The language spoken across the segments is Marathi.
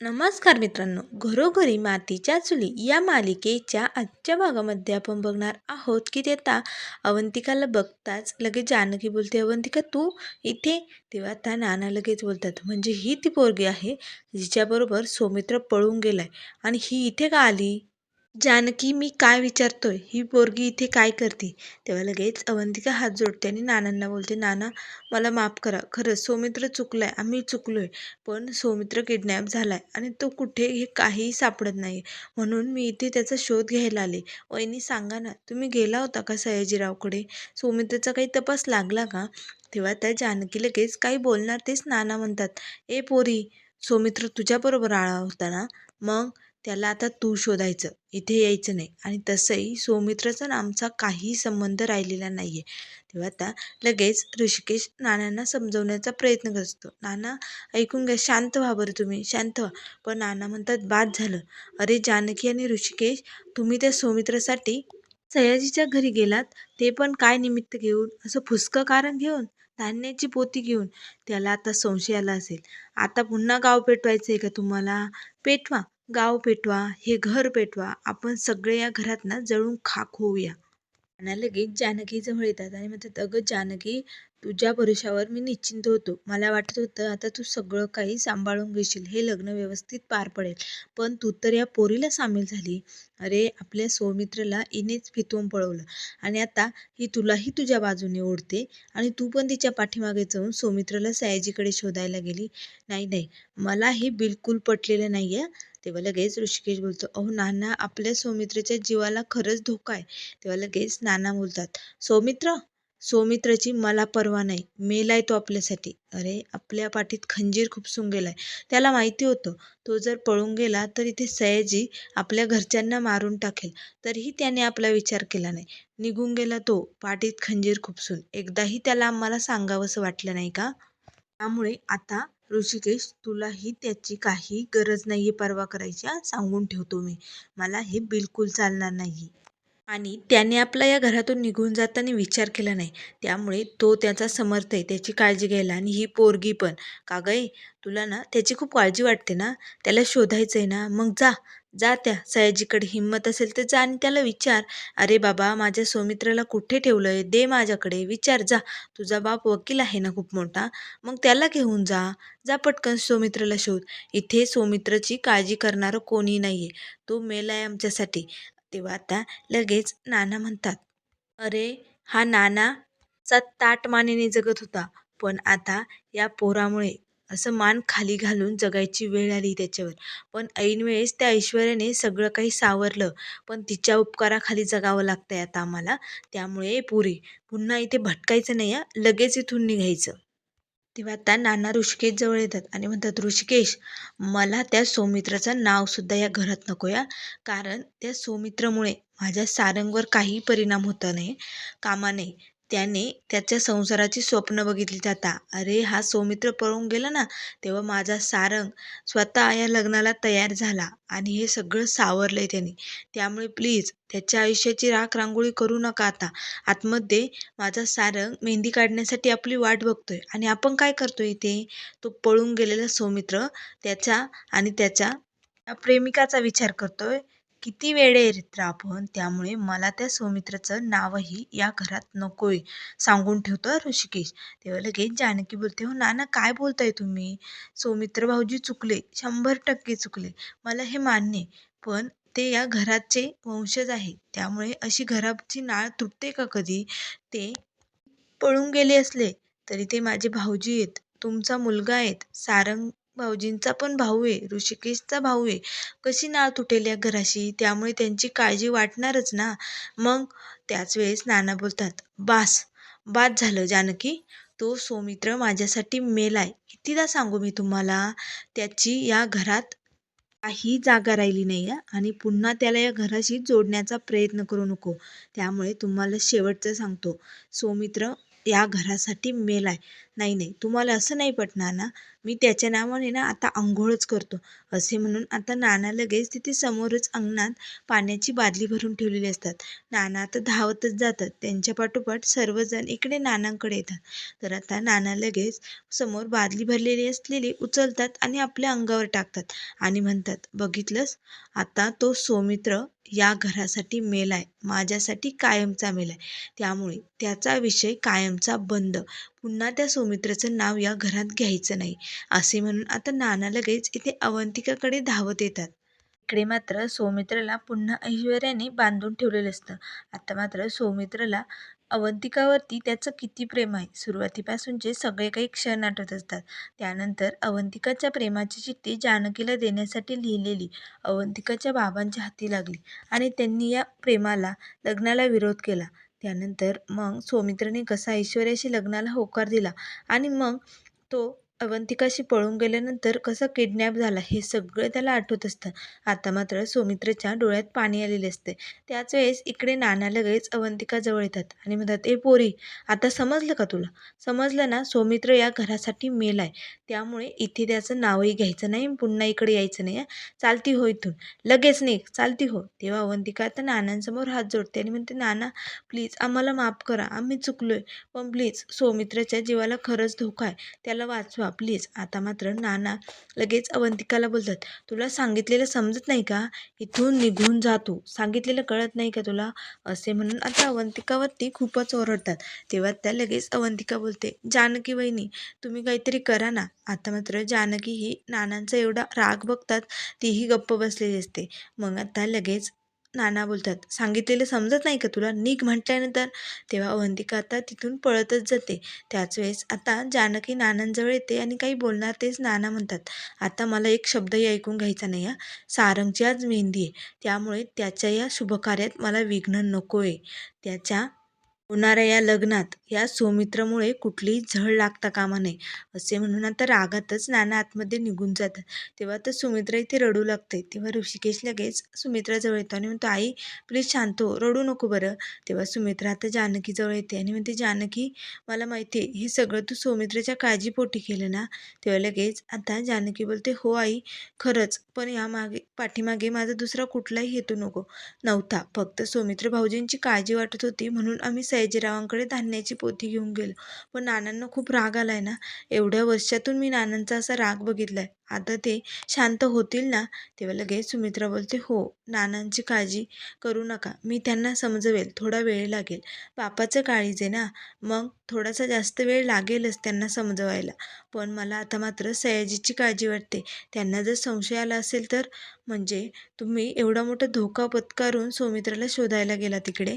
नमस्कार मित्रांनो घरोघरी मातीच्या चुली या मालिकेच्या आजच्या भागामध्ये आपण बघणार आहोत की ते अवंतिकाला बघताच लगेच जानकी बोलते अवंतिका तू इथे? तेव्हा त्या नाना लगेच बोलतात म्हणजे ही ती पोरगी आहे जिच्याबरोबर सौमित्र पळून गेलाय आणि ही इथे का आली? जानकी मी काय विचारतोय? ही पोरगी इथे काय करते? तेव्हा लगेच अवंतिका हात जोडते आणि नानांना बोलते नाना मला माफ करा. खरंच सौमित्र चुकलाय. आम्ही चुकलोय पण सौमित्र किडनॅप झालाय आणि तो कुठे हे काहीही सापडत नाही म्हणून मी इथे त्याचा शोध घ्यायला आले. वहिनी सांगा ना तुम्ही गेला होता का सयाजीरावकडे? सौमित्रचा काही तपास लागला का? तेव्हा त्या जानकी लगेच काही बोलणार तेच नाना म्हणतात. ए पोरी सौमित्र तुझ्याबरोबर आळा होता ना? मग त्याला आता तू शोधायचं. इथे यायचं नाही. आणि तसंही सौमित्राचा आमचा काही संबंध राहिलेला नाही आहे तेव्हा आता लगेच ऋषिकेश नानांना समजवण्याचा प्रयत्न करत. असतो नाना ऐकून घ्या. शांत व्हा बरं तुम्ही. शांत व्हा. पण नाना म्हणतात बाद झालं. अरे जानकी आणि ऋषिकेश तुम्ही त्या सौमित्रासाठी सयाजीच्या घरी गेलात? ते पण काय निमित्त घेऊन? असं फुसकं कारण घेऊन? धान्याची पोती घेऊन? त्याला आता संशय आला असेल. आता पुन्हा गाव पेटवायचं आहे का तुम्हाला? पेटवा. गाव पेटवा हे घर पेटवा आपण सगळे या घरात ना जळून खाक होऊया. आणि लगेच जानकीजवळ येतात आणि म्हणतात अगं जानकी तुझ्या भरोशावर मी निश्चिंत होतो. मला वाटत होतं आता तू सगळं काही सांभाळून घेशील. हे लग्न व्यवस्थित पार पडेल. पण तू तर या पोरीला सामील झाली. अरे आपल्या सौमित्रला इनेच फितवून पळवलं. आणि आता ही तुलाही तुझ्या बाजूने ओढते आणि तू पण तिच्या पाठीमागे जाऊन सौमित्रला सयाजीकडे शोधायला गेली. नाही नाही. मला हे बिलकुल पटलेलं नाही आहे तेव्हा लगेच ऋषिकेश बोलतो अहो नाना आपल्या सौमित्रच्या जीवाला खरंच धोका आहे. तेव्हा लगेच नाना बोलतात सौमित्र सौमित्राची मला पर्वा नाही मेलाय तो आपल्यासाठी. अरे आपल्या पाठीत खंजीर खुपसून गेलाय त्याला माहिती होतं तो जर पळून गेला तर इथे सयाजी आपल्या घरच्यांना मारून टाकेल. तरीही त्याने आपला विचार केला नाही. निघून गेला तो पाठीत खंजीर खुपसून एकदाही त्याला आम्हाला सांगावंसं वाटलं नाही का? त्यामुळे आता ऋषिकेश तुलाही त्याची काही गरज नाही आहे पर्वा करायची हां सांगून ठेवतो मी. मला हे बिलकुल चालणार नाही. आणि त्याने आपला या घरातून निघून जाताना विचार केला नाही. त्यामुळे तो त्याचा समर्थ आहे त्याची काळजी घ्यायला. आणि ही पोरगी पण का गय तुला ना त्याची खूप काळजी वाटते ना? त्याला शोधायचं आहे ना? मग जा जा त्या. सयाजीकडे हिंमत असेल तर जा आणि त्याला विचार. अरे बाबा माझ्या सौमित्राला कुठे ठेवलं आहे दे माझ्याकडे. विचार जा. तुझा बाप वकील आहे ना खूप मोठा? मग त्याला घेऊन जा. जा पटकन सौमित्राला शोध. इथे सौमित्राची काळजी करणारं कोणी नाही आहे तो मेला आहे आमच्यासाठी. तेव्हा आता लगेच नाना म्हणतात अरे हा नाना चा ताट मानेने जगत होता पण आता या पोरामुळे असं मान खाली घालून जगायची वेळ आली त्याच्यावर. पण ऐनवेळेस त्या ऐश्वर्याने सगळं काही सावरलं पण तिच्या उपकाराखाली जगावं लागतंय आता आम्हाला त्यामुळे पुरी. पुन्हा इथे भटकायचं नाही लगेच इथून निघायचं. तेव्हा आता नाना ऋषिकेश जवळ येतात. आणि म्हणतात ऋषिकेश मला त्या सौमित्राचं नावसुद्धा या घरात नको या कारण त्या सौमित्रमुळे माझ्या सारंगवर काही परिणाम होता नाही कामा नाही त्याने त्याच्या संसाराची स्वप्न बघितली. जाता अरे हा सौमित्र पळून गेला ना तेव्हा माझा सारंग स्वतः या लग्नाला तयार झाला आणि हे सगळं सावरलं आहे त्याने. त्यामुळे प्लीज त्याच्या आयुष्याची राख रांगोळी करू नका आता. आतमध्ये माझा सारंग मेहंदी काढण्यासाठी आपली वाट बघतोय आणि आपण काय करतोय इथे? तो पळून गेलेला सौमित्र त्याचा आणि त्याच्या प्रेमिकाचा विचार करतोय. किती वेळ रे आपण? त्यामुळे मला त्या सौमित्राचं नावही या घरात नको आहे सांगून ठेवतो ऋषिकेश. तेव्हा लगेच जानकी बोलते. हो नाना काय बोलताय तुम्ही? सौमित्र भाऊजी चुकले शंभर टक्के चुकले. मला हे मान्य पण ते या घराचे वंशज आहे त्यामुळे अशी घराची नाळ तुटते का कधी? ते पळून गेले असले तरी ते माझे भाऊजी आहेत. तुमचा मुलगा आहेत सारंग भाऊजींचा पण भाऊ आहे ऋषिकेशचा भाऊ आहे. कशी नाळ तुटेल या घराशी? त्यामुळे त्यांची काळजी वाटणारच ना? मग त्याच वेळेस नाना बोलतात बास बाद झालं जानकी. तो सौमित्र माझ्यासाठी मेलाय कितीदा सांगू मी तुम्हाला? त्याची या घरात काही जागा राहिली नाही आहे आणि पुन्हा त्याला या घराशी जोडण्याचा प्रयत्न करू नको. त्यामुळे तुम्हाला शेवटचं सांगतो. सौमित्र या घरासाठी मेलाय नाही नाही. तुम्हाला असं नाही पटणार ना. मी त्याच्या नावाने ना आता आंघोळच करतो. असे म्हणून आता नाना लगेच तिथे समोरच अंगणात पाण्याची बादली भरून ठेवलेली असतात. नाना आता धावतच जातात. त्यांच्या पाठोपाठ सर्वजण इकडे नानांकडे येतात. तर आता नाना लगेच समोर बादली भरलेली असलेली उचलतात आणि आपल्या अंगावर टाकतात आणि म्हणतात बघितलंस? आता तो सौमित्र या घरासाठी मेलाय. माझ्यासाठी कायमचा मेलाय. त्यामुळे त्याचा विषय कायमचा बंद. पुन्हा त्या सौमित्राचं नाव या घरात घ्यायचं नाही असे म्हणून आता नाना लगेच इथे अवंतिकाकडे धावत येतात. इकडे मात्र सौमित्राला पुन्हा ऐश्वर्याने बांधून ठेवलेलं असतं. आता मात्र सौमित्राला अवंतिकावरती त्याचं किती प्रेम आहे? सुरुवातीपासूनचे सगळे काही क्षण आठवत असतात. त्यानंतर अवंतिकाच्या प्रेमाची चिठ्ठी जानकीला देण्यासाठी लिहिलेली. अवंतिकाच्या बाबांच्या हाती लागली आणि त्यांनी या प्रेमाला लग्नाला विरोध केला. त्यानंतर मग सौमित्रने कसा ऐश्वर्याशी लग्नाला होकार दिला आणि मग तो अवंतिकाशी पळून गेल्यानंतर कसा किडनॅप झाला हे सगळं त्याला आठवत असतं. आता मात्र सौमित्रच्या डोळ्यात पाणी आलेले असते. त्याच वेळेस इकडे नाना लगेच अवंतिका जवळ येतात आणि म्हणतात ए पोरी आता समजलं का तुला? समजलं ना सौमित्र या घरासाठी मेल आहे. त्यामुळे इथे त्याचं नावही घ्यायचं नाही पुन्हा इकडे यायचं नाही चालती हो इथून. लगेच नाही चालती हो. तेव्हा अवंतिका आता नानांसमोर हात जोडते आणि म्हणते नाना प्लीज आम्हाला माफ करा. आम्ही चुकलोय. पण प्लीज सौमित्रच्या जीवाला खरंच धोका आहे. त्याला वाचवा. प्लीज आता मात्र नाना लगेच अवंतिकाला बोलतात. तुला सांगितलेलं समजत नाही का? इथून निघून जातो सांगितलेलं कळत नाही का तुला? असे म्हणून आता अवंतिकावरती खूपच ओरडतात. तेव्हा त्या लगेच अवंतिका बोलते जानकी वहिनी तुम्ही काहीतरी करा ना. आता मात्र जानकी ही नानांचा एवढा राग बघतात तीही गप्प बसलेली असते. मग आता लगेच नाना बोलतात सांगितलेलं समजत नाही का तुला? निघ म्हटल्यानंतर तेव्हा अवंतिका आता तिथून पळतच जाते. त्याच वेळेस आता जानकी नानांजवळ येते आणि काही बोलणार तेच नाना म्हणतात आता मला एक शब्दही ऐकून घ्यायचा नाही हा. सारंगची आज मेहंदी आहे. त्यामुळे त्याच्या या शुभकार्यात मला विघ्न नको आहे त्याच्या होणाऱ्या या लग्नात या सौमित्रामुळे कुठलीही झळ लागता कामा नये असे म्हणून आता रागातच नाना आतमध्ये निघून जातात. तेव्हा तर सुमित्रा इथे रडू लागते. तेव्हा ऋषिकेश लगेच सुमित्राजवळ येतो आणि म्हणतो आई प्लीज शांत हो रडू नको बरं. तेव्हा सुमित्रा आता जानकीजवळ येते आणि म्हणते जानकी मला माहिती आहे हे सगळं तू सौमित्राच्या काळजीपोटी केलं ना? तेव्हा लगेच आता जानकी बोलते हो आई खरंच पण यामागे पाठीमागे माझा दुसरा कुठलाही हेतू नको नव्हता. फक्त सौमित्र भाऊजींची काळजी वाटत होती म्हणून आम्ही सयाजीरावांकडे धान्याची पोथी घेऊन गेलो. पण नानांना खूप राग आलाय ना. एवढ्या वर्षातून मी नानांचा असा राग बघितलाय. आता ते शांत होतील ना? तेव्हा लगेच सुमित्रा बोलते हो नानांची काळजी करू नका. मी त्यांना समजवेल. थोडा वेळ लागेल. बापाचं काळीज आहे ना? मग थोडासा जास्त वेळ लागेलच त्यांना समजवायला. पण मला आता मात्र सयाजीची काळजी वाटते. त्यांना जर संशय आला असेल तर? म्हणजे तुम्ही एवढा मोठा धोका पत्करून सौमित्राला शोधायला गेला तिकडे?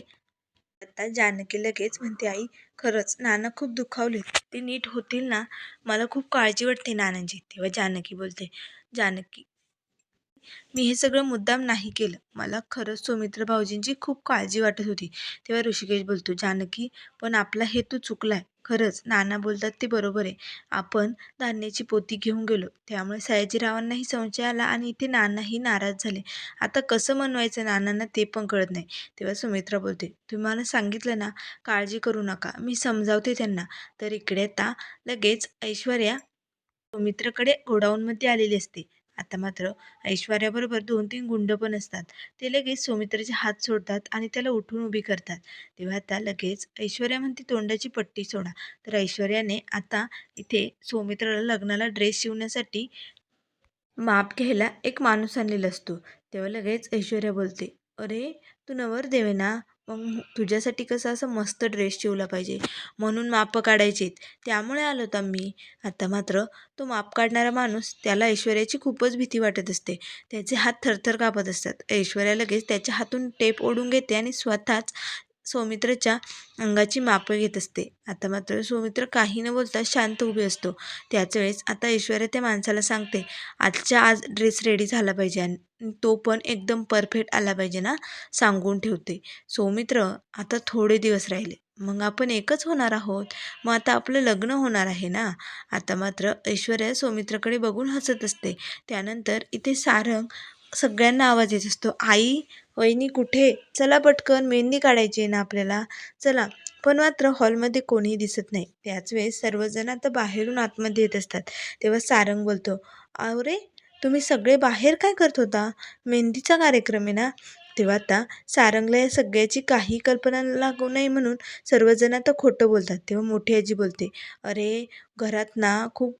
आता जानकी लगेच म्हणते आई खरंच नाना खूप दुखावले ते नीट होतील ना? मला खूप काळजी वाटते नानांची. तेव्हा जानकी बोलते जानकी मी हे सगळं मुद्दाम नाही केलं. मला खरंच सौमित्र भाऊजींची खूप काळजी वाटत होती. तेव्हा ऋषिकेश बोलतो जानकी पण आपला हेतू चुकलाय. खरंच नाना बोलतात ते बरोबर आहे. आपण धान्याची पोती घेऊन गेलो. त्यामुळे सयाजीरावांनाही संशय आला आणि इथे नानाही नाराज झाले. आता कसं मनवायचं नानांना ते पण कळत नाही. तेव्हा सुमित्रा बोलते तुम्हाला सांगितलं ना काळजी करू नका. मी समजावते त्यांना. तर इकडे आता लगेच ऐश्वर्या सुमित्राकडे गोडाऊनमध्ये आलेली असते. आता मात्र ऐश्वर्याबरोबर दोन तीन गुंड पण असतात. ते लगेच सौमित्राचे हात सोडतात आणि त्याला उठून उभी करतात. तेव्हा आता लगेच ऐश्वर्या म्हणते तोंडाची पट्टी सोडा. तर ऐश्वर्याने आता इथे सौमित्राला लग्नाला ड्रेस शिवण्यासाठी माप घ्यायला एक माणूस आणलेला असतो. तेव्हा लगेच ऐश्वर्या बोलते अरे तू नवर देवे ना? मग तुझ्यासाठी कसं असं मस्त ड्रेस शिवला पाहिजे म्हणून मापं काढायचीत. त्यामुळे आलो होता मी आता मात्र तो माप काढणारा माणूस त्याला ऐश्वर्याची खूपच भीती वाटत असते. त्याचे हात थरथर कापत असतात. ऐश्वर्या लगेच त्याच्या हातून टेप ओढून घेते आणि स्वतःच सौमित्राच्या अंगाची मापं घेत असते. आता मात्र सौमित्र काही न बोलता शांत उभे असतो. त्याच वेळेस आता ऐश्वर्या त्या माणसाला सांगते आजच्या आज ड्रेस रेडी झाला पाहिजे आणि तो पण एकदम परफेक्ट आला पाहिजे ना? सांगून ठेवते. सौमित्र आता थोडे दिवस राहिले. मग आपण एकच होणार आहोत. मग आता आपलं लग्न होणार आहे ना? आता मात्र ऐश्वर्या सौमित्राकडे बघून हसत असते. त्यानंतर इथे सारंग सगळ्यांना आवाज येत असतो. आई वहिनी कुठे? चला पटकन मेहंदी काढायची आहे ना आपल्याला. चला. पण मात्र हॉलमध्ये कोणीही दिसत नाही. त्याच वेळेस सर्वजण आता बाहेरून आतमध्ये येत असतात. तेव्हा सारंग बोलतो अरे तुम्ही सगळे बाहेर काय करत होता? मेहंदीचा कार्यक्रम आहे ना? तेव्हा आता सारंगला या सगळ्याची काही कल्पना लागू नये म्हणून सर्वजण आता खोटं बोलतात. तेव्हा मोठी आजी बोलते अरे घरात ना खूप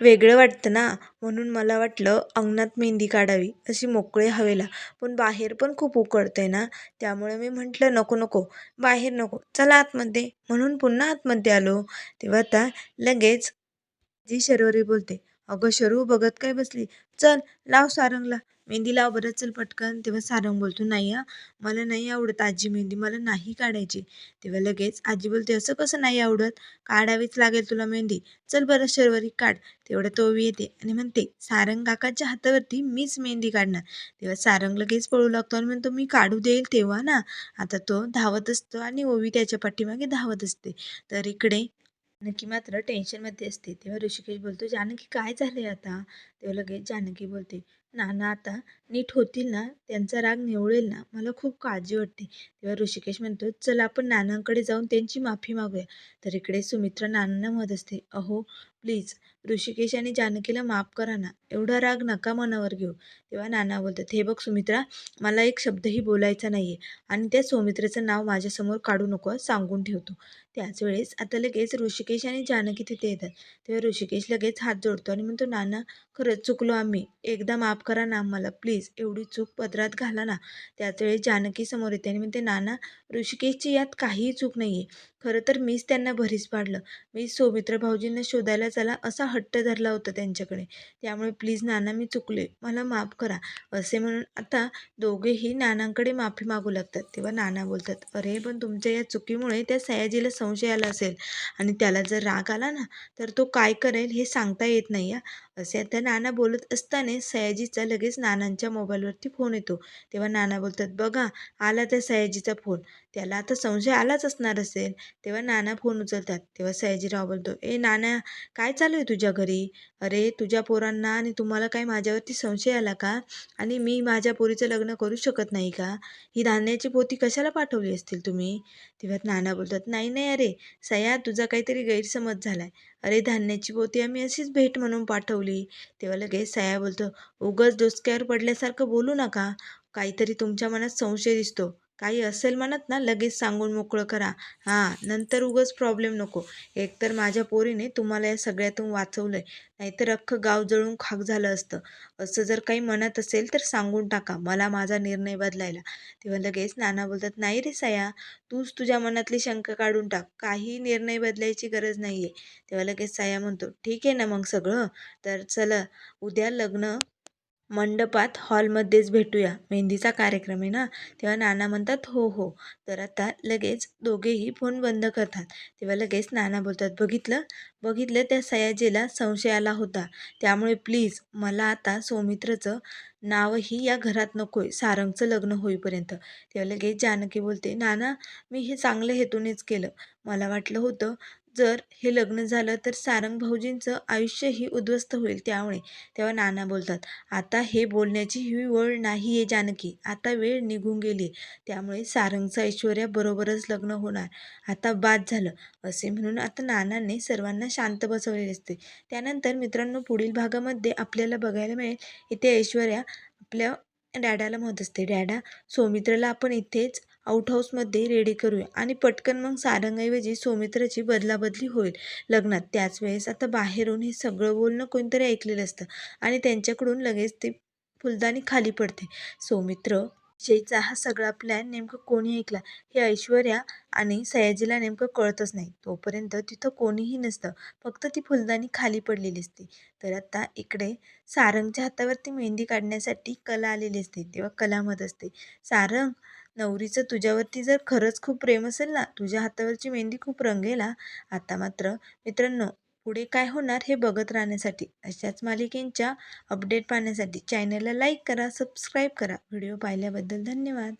वेगळं वाटतं ना? म्हणून मला वाटलं अंगणात मेहंदी काढावी अशी मोकळे हवेला. पण बाहेर पण खूप उकळतंय ना? त्यामुळे मी म्हटलं नको नको. बाहेर नको. चला आतमध्ये. म्हणून पुन्हा आतमध्ये आलो. तेव्हा आता लगेच जी शर्वरी बोलते अगं शरू बघत काय बसली? चल लाव सारंगला. मेहंदी लाव बरं चल पटकन. तेव्हा सारंग बोलतो नाही हा मला नाही आवडत आजी मेहंदी मला नाही काढायची. तेव्हा लगेच आजी बोलते असं कसं नाही आवडत? काढावीच लागेल तुला मेहंदी. चल बरं शर्वरी काढ. तेवढं तो येते आणि म्हणते सारंग काकाच्या हातावरती मीच मेहंदी काढणार. तेव्हा सारंग लगेच पळू लागतो आणि म्हणतो मी काढू देईल तेव्हा ना. आता तो धावत असतो आणि ओवी त्याच्या पाठीमागे धावत असते. तर इकडे नक्की मात्र टेन्शनमध्ये असते. तेव्हा ऋषिकेश बोलतो जानकी काय झालंय आता? तेव्हा लगेच जानकी बोलते नाना आता नीट होतील ना? त्यांचा राग निवळेल ना? मला खूप काळजी वाटते. तेव्हा ऋषिकेश म्हणतो चल आपण नानांकडे जाऊन त्यांची माफी मागूया. तर इकडे सुमित्रा नानांना मत असते अहो प्लीज ऋषिकेश आणि जानकीला माफ करा ना. एवढा राग नका मनावर घेऊ. तेव्हा नाना बोलतात हे बघ सुमित्रा मला एक शब्दही बोलायचा नाही आहे आणि त्या सौमित्रेचं नाव माझ्यासमोर काढू नको सांगून ठेवतो. त्याच वेळेस आता लगेच ऋषिकेश आणि जानकी तिथे येतात. तेव्हा ऋषिकेश लगेच हात जोडतो आणि म्हणतो नाना खरंच चुकलो आम्ही. एकदा माफ करा ना आम्हाला प्लीज. एवढी चूक पदरात घाला ना. त्याच वेळी जानकी समोर येते आणि म्हणते नाना ऋषिकेशची यात काहीही चूक नाही आहे खरं तर मीच त्यांना भरीस पाडलं. मी सौमित्र भाऊजींना शोधायला चला असा हट्ट धरला होता त्यांच्याकडे. त्यामुळे प्लीज नाना मी चुकले. मला माफ करा. असे म्हणून आता दोघेही नानांकडे माफी मागू लागतात. तेव्हा नाना बोलतात अरे पण तुमच्या या चुकीमुळे त्या सयाजीला संशय आला असेल आणि त्याला जर राग आला ना तर तो काय करेल हे सांगता येत नाही असे आता नाना बोलत असताना सयाजीचा लगेच नानांच्या मोबाईलवरती फोन येतो. तेव्हा नाना बोलतात बघा आला त्या सयाजीचा फोन त्याला आता संशय आलाच असणार असेल. तेव्हा नाना फोन उचलतात. तेव्हा सयाजीराव बोलतो ए नाना काय चालू आहे तुझ्या घरी? अरे तुझ्या पोरांना आणि तुम्हाला काय माझ्यावरती संशय आला का? आणि मी माझ्या पोरीचं लग्न करू शकत नाही का? ही धान्याची पोती कशाला पाठवली असतील तुम्ही? तेव्हा नाना बोलतात नाही नाही अरे सया तुझा काहीतरी गैरसमज झाला आहे अरे धान्याची पोती आम्ही अशीच भेट म्हणून पाठवली. तेव्हा लगेच सया बोलतो उगाच डोसक्यावर पडल्यासारखं बोलू नका. काहीतरी तुमच्या मनात संशय दिसतो. काही असेल म्हणत ना लगेच सांगून मोकळं करा. हां नंतर उगाच प्रॉब्लेम नको. एकतर माझ्या पोरीने तुम्हाला या सगळ्यातून वाचवलं आहे नाहीतर अख्खं गाव जळून खाक झालं असतं. असं जर काही म्हणत असेल तर सांगून टाका. मला माझा निर्णय बदलायला. तेव्हा लगेच नाना बोलतात नाही रे सया तूच तुझ्या मनातली शंका काढून टाक. काही निर्णय बदलायची गरज नाही आहे तेव्हा लगेच साया म्हणतो ठीक आहे ना मग सगळं? तर चला उद्या लग्न मंडपात हॉलमध्येच भेटूया. मेहंदीचा कार्यक्रम आहे ना? तेव्हा नाना म्हणतात हो हो. तर आता लगेच दोघेही फोन बंद करतात. तेव्हा लगेच नाना बोलतात बघितलं? बघितलं त्या सयाजीला संशय आला होता. त्यामुळे प्लीज मला आता सौमित्रचं नावही या घरात नको आहे सारंगचं लग्न होईपर्यंत. तेव्हा लगेच जानकी बोलते नाना मी हे चांगलं हेतूनेच केलं. मला वाटलं होतं जर हे लग्न झालं तर सारंग भाऊजींचं आयुष्यही उद्ध्वस्त होईल त्यामुळे. तेव्हा नाना बोलतात आता हे बोलण्याची ही वेळ नाही आहे जानकी. आता वेळ निघून गेली. त्यामुळे सारंगचं ऐश्वर्याबरोबरच लग्न होणार. आता बाद झालं. असे म्हणून आता नानांनी सर्वांना शांत बसवले असते. त्यानंतर मित्रांनो पुढील भागामध्ये आपल्याला बघायला मिळेल इथे ऐश्वर्या आपल्या डॅडाला म्हणत असते डॅडा सौमित्राला आपण इथेच आउट हाऊसमध्ये रेडी करूया. आणि पटकन मग सारंगऐवजी सौमित्राची बदलाबदली होईल लग्नात. त्याच वेळेस आता बाहेरून हे सगळं बोलणं कोणतरी ऐकलेलं असतं. आणि त्यांच्याकडून लगेच ते फुलदाणी खाली पडते. सौमित्र शेचा हा सगळा प्लॅन नेमकं कोणी ऐकला? हे ऐश्वर्या आणि सयाजीला नेमकं कळतच नाही. तोपर्यंत तिथं कोणीही नसतं. फक्त ती फुलदाणी खाली पडलेली असते. तर आता इकडे सारंगच्या हातावरती मेहंदी काढण्यासाठी कला आलेली असते. तेव्हा कलामत असते. सारंग नवरीचं तुझ्यावरती जर खरंच खूप प्रेम असेल ना तुझ्या हातावरची मेहंदी खूप रंगेला. आता मात्र मित्रांनो पुढे काय होणार हे बघत राहण्यासाठी अशाच मालिकेंच्या अपडेट पाहण्यासाठी चॅनलला लाईक करा सबस्क्राईब करा. व्हिडिओ पाहिल्याबद्दल धन्यवाद.